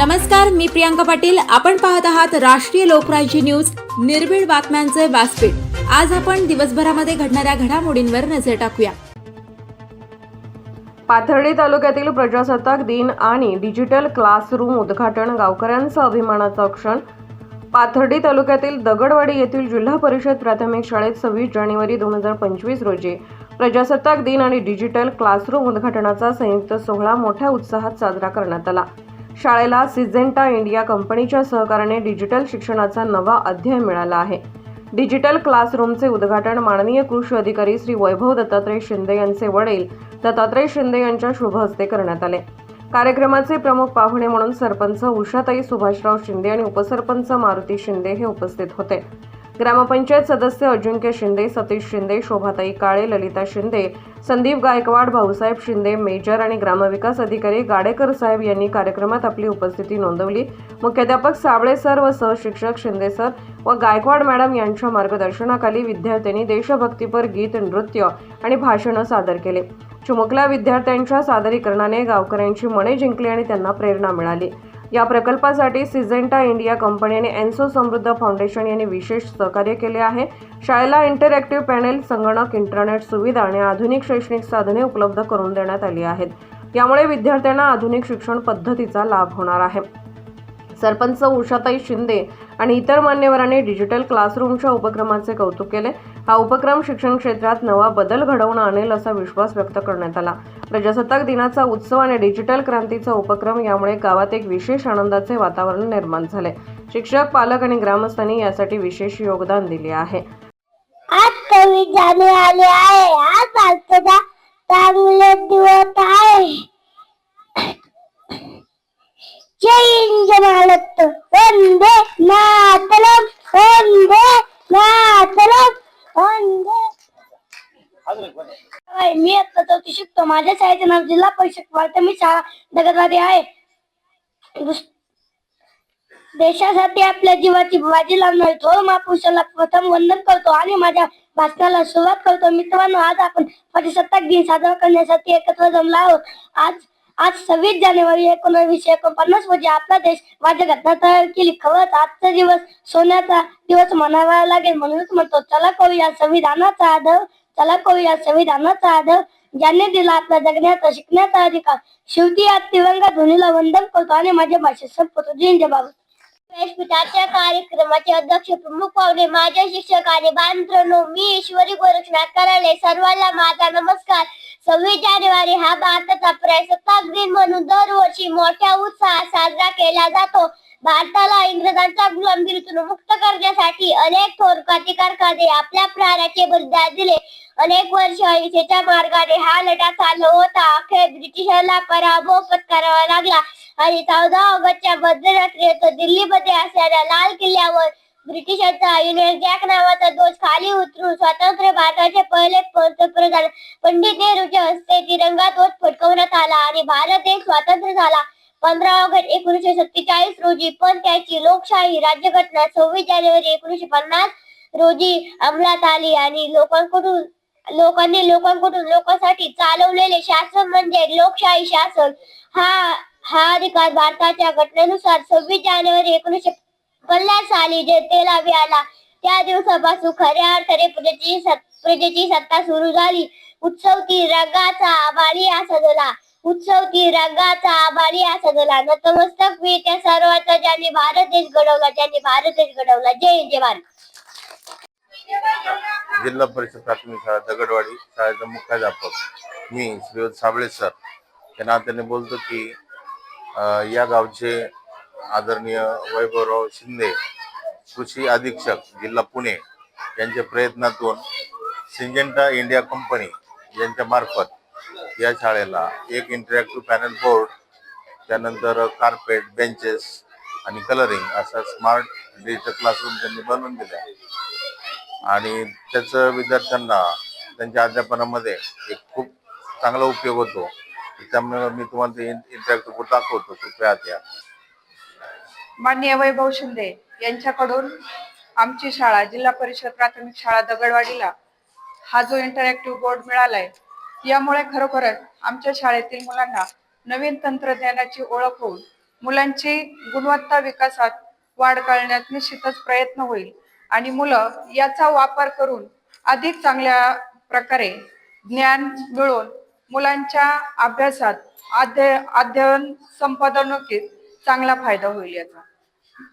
नमस्कार मी प्रियांका पाटील. आपण पाहत आहात राष्ट्रीय लोकराज्य न्यूज. निर्भीड बातम्यांचे व्यासपीठ. आज आपण दिवसभरामध्ये घडणाऱ्या घडामोडींवर नजर टाकूया. पाथर्डी तालुक्यातील प्रजासत्ताक दिन आणि डिजिटल क्लासरूम उद्घाटन गावकऱ्यांचा अभिमानाचा क्षण. पाथर्डी तालुक्यातील दगडवाडी येथील जिल्हा परिषद प्राथमिक शाळेत सव्वीस जानेवारी दोन हजार पंचवीस रोजी प्रजासत्ताक दिन आणि डिजिटल क्लासरूम उद्घाटनाचा संयुक्त सोहळा मोठ्या उत्साहात साजरा करण्यात आला. शाळेला सिझेंटा इंडिया कंपनीच्या सहकार्याने डिजिटल शिक्षणाचा नवा अध्याय मिळाला आहे. डिजिटल क्लासरूमचे उद्घाटन माननीय कृषी अधिकारी श्री वैभव दत्तात्रय शिंदे यांचे वडील दत्तात्रय शिंदे यांच्या शुभ हस्ते करण्यात आले. कार्यक्रमाचे प्रमुख पाहुणे म्हणून सरपंच उषाताई सुभाषराव शिंदे आणि उपसरपंच मारुती शिंदे हे उपस्थित होते. ग्रामपंचायत सदस्य अजिंक्य शिंदे सतीश शिंदे शोभाताई काळे ललिता शिंदे संदीप गायकवाड भाऊसाहेब शिंदे मेजर आणि ग्रामविकास अधिकारी गाडेकर साहेब यांनी कार्यक्रमात आपली उपस्थिती नोंदवली. मुख्याध्यापक साबळे सर व सहशिक्षक शिंदे सर व गायकवाड मॅडम यांच्या मार्गदर्शनाखाली विद्यार्थ्यांनी देशभक्तीपर गीत नृत्य आणि भाषणं सादर केले. चुमुकला विद्यार्थ्यांच्या सादरीकरणाने गावकऱ्यांची मने जिंकली आणि त्यांना प्रेरणा मिळाली. या प्रकल्पासाठी सिझेंटा इंडिया कंपनी आणि एन्सो समृद्ध फाउंडेशन यांनी विशेष सहकार्य केले आहे. शाळेला इंटरॅक्टिव्ह पॅनेल संगणक इंटरनेट सुविधा आणि आधुनिक शैक्षणिक साधने उपलब्ध करून देण्यात आली आहेत. यामुळे विद्यार्थ्यांना आधुनिक शिक्षण पद्धतीचा लाभ होणार आहे. सरपंच उषाताई शिंदे आणि इतर मान्यवरांनी डिजिटल क्लासरूमच्या उपक्रमाचे कौतुक केले. हा उपक्रम शिक्षण क्षेत्रात नवा बदल घडवून आणेल असा विश्वास व्यक्त करण्यात आला. प्रजासत्ताक दिनाचा उत्सव आणि डिजिटल क्रांतीचा उपक्रम यामुळे गावात एक विशेष आनंदाचे वातावरण निर्माण झाले. शिक्षक पालक आणि ग्रामस्थांनी यासाठी विशेष योगदान दिले आहे. आज कवी जाने आले आहे. आज आजचा चांगले दिवस आहे. जय हिंद महाराष्ट्र वंदे मातरम वंदे मातरम वंदे मी आता चौथी शिकतो. माझ्या शाळेचे नाव जिल्हा परिषद प्राथमिक शाळा दगडवाडी आहे. देशासाठी आपल्या जीवाची बाजी लावणार थोर महापुरुषाला प्रथम वंदन करतो आणि माझ्या भाषणाला सुरुवात करतो. मित्रांनो आज आपण प्रजासत्ताक दिन साजरा करण्यासाठी एकत्र जमला आहोत. आज आज सव्वीस जानेवारी एकोणवीसशे एकोणपन्नास रोजी आपला देश माझ्या घटना तयार केली. खरंच आजचा दिवस सोन्याचा दिवस म्हणावा लागेल म्हणूनच म्हणतो चला करूया संविधानाचा आदर चला करूया संविधानाचा आदर. ज्याने दिला आपला जगण्याचा शिकण्याचा अधिकार शेवटी आज तिरंगा ध्वनीला वंदन करतो आणि माझ्या भाषेत संपतो जय हिंद व्यासपीठाच्या कार्यक्रमाचे अध्यक्ष प्रमुख पाहुणे माझ्या शिक्षक आणि बांधनो मी ईश्वरी गोरक्षनाथ कराले सर्वांना माझा नमस्कार. सव्वीस जानेवारी हा भारताचा प्रजासत्ताक दिन म्हणून दरवर्षी मोठ्या उत्साहात साजरा केला जातो. भारताला इंग्रजांच्या गुलामगिरीतून मुक्त करण्यासाठी अनेक थोर क्रांतिकारकांनी आपल्या प्राणाचे बलिदान दिले. अनेक वर्ष अहिंसेच्या मार्गाने हा लढा चालू होता. अखेर ब्रिटिशांना पराभव पत्करावा लागला. आणि चौदा ऑगस्टच्या मध्यरात्री दिल्लीमध्ये असलेल्या लाल किल्ल्यावर ब्रिटिशांचा युनियन जॅक नावाचा दोष खाली उतरून स्वातंत्र्य भारताचे पहिले पंतप्रधान पंडित नेहरूच्या हस्ते तिरंगा ध्वज फडकवण्यात आला आणि भारत देश स्वातंत्र्य झाला. पंधरा ऑगस्ट एकोणीसशे सत्तेचाळीस रोजी पण त्याची लोकशाही राज्यघटना सव्वीस जानेवारी एकोणीसशे पन्नास रोजी अंमलात आली आणि लोकांकडून लोकांनी लोकांकडून लोकांसाठी चालवलेले शासन म्हणजे लोकशाही शासन. हा हा अधिकार भारताच्या घटनेनुसार सव्वीस जानेवारी एकोणीसशे पन्नास साली जनतेला मिळाला. त्या दिवसापासून खऱ्या अर्थाने प्रजेची प्रजेची सत्ता सुरू झाली. उत्सव ती रंगाचा आभाळी हा सजला. उत्सव ती रंगाचा आभाळी हा सजला. नतमस्तक मी त्या सर्वांचा ज्यांनी भारत देश घडवला ज्यांनी भारत देश घडवला. जय जय भारत. जिल्हा परिषद प्राथमिक शाळा दगडवाडी शाळेचा मुख्याध्यापक मी श्रीवत साबळे सर. या नात्याने बोलतो की या गावचे आदरणीय वैभवराव शिंदे कृषी अधीक्षक जिल्हा पुणे यांच्या प्रयत्नातून सिंजेंटा इंडिया कंपनी यांच्या मार्फत या शाळेला एक इंटरॅक्टिव्ह पॅनल बोर्ड त्यानंतर कार्पेट बेंचेस आणि कलरिंग असा स्मार्ट डिजिटल क्लासरूम त्यांनी बनवून दिला. आणि त्याचं विद्यार्थ्यांना त्यांच्या अध्यापनामध्ये एक खूप चांगला उपयोग होतो. त्यामुळे मी तुम्हाला ते इंटरॅक्टिव्ह बोर्ड दाखवतो. कृपया त्या माननीय वैभव शिंदे यांच्याकडून आमची शाळा जिल्हा परिषद प्राथमिक शाळा दगडवाडीला हा जो इंटरॅक्टिव्ह बोर्ड मिळालाय यामुळे खरोखरच आमच्या शाळेतील मुलांना नवीन तंत्रज्ञानाची ओळख होऊन मुलांची गुणवत्ता विकासात वाढ करण्यात निश्चितच प्रयत्न होईल. आणि मुलं याचा वापर करून अधिक चांगल्या प्रकारे ज्ञान मिळवून मुलांच्या अभ्यासात अध्य अध्ययन संपादनुकीत चांगला फायदा होईल याचा.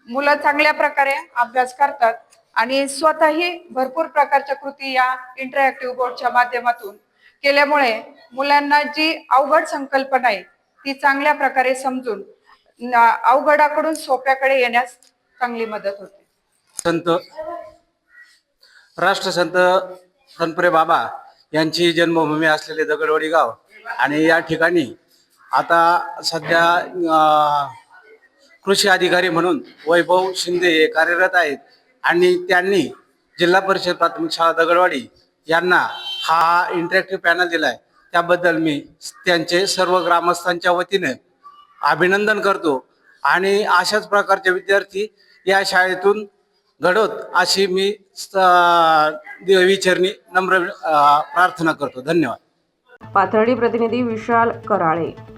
मुलं चांगल्या प्रकारे अभ्यास करतात आणि स्वतःही भरपूर प्रकारच्या कृती या इंटरॅक्टिव्ह बोर्डच्या माध्यमातून केल्यामुळे मुलांना जी अवघड संकल्पना आहे ती चांगल्या प्रकारे समजून अवघडाकडून सोप्याकडे येण्यास चांगली मदत होते. संत राष्ट्रसंत तनपुरे बाबा यांची जन्मभूमी असलेले दगडवाडी गाव आणि या ठिकाणी आता सध्या कृषी अधिकारी म्हणून वैभव शिंदे हे कार्यरत आहेत. आणि त्यांनी जिल्हा परिषद प्राथमिक शाळा दगडवाडी यांना हा इंटरॅक्टिव्ह पॅनल दिलाय. त्याबद्दल मी त्यांचे सर्व ग्रामस्थांच्या वतीने अभिनंदन करतो. आणि अशाच प्रकारचे विद्यार्थी या शाळेतून घडवत अशी मी विचारणी नम्र प्रार्थना करतो. धन्यवाद. पाथर्डी प्रतिनिधी विशाल कराळे.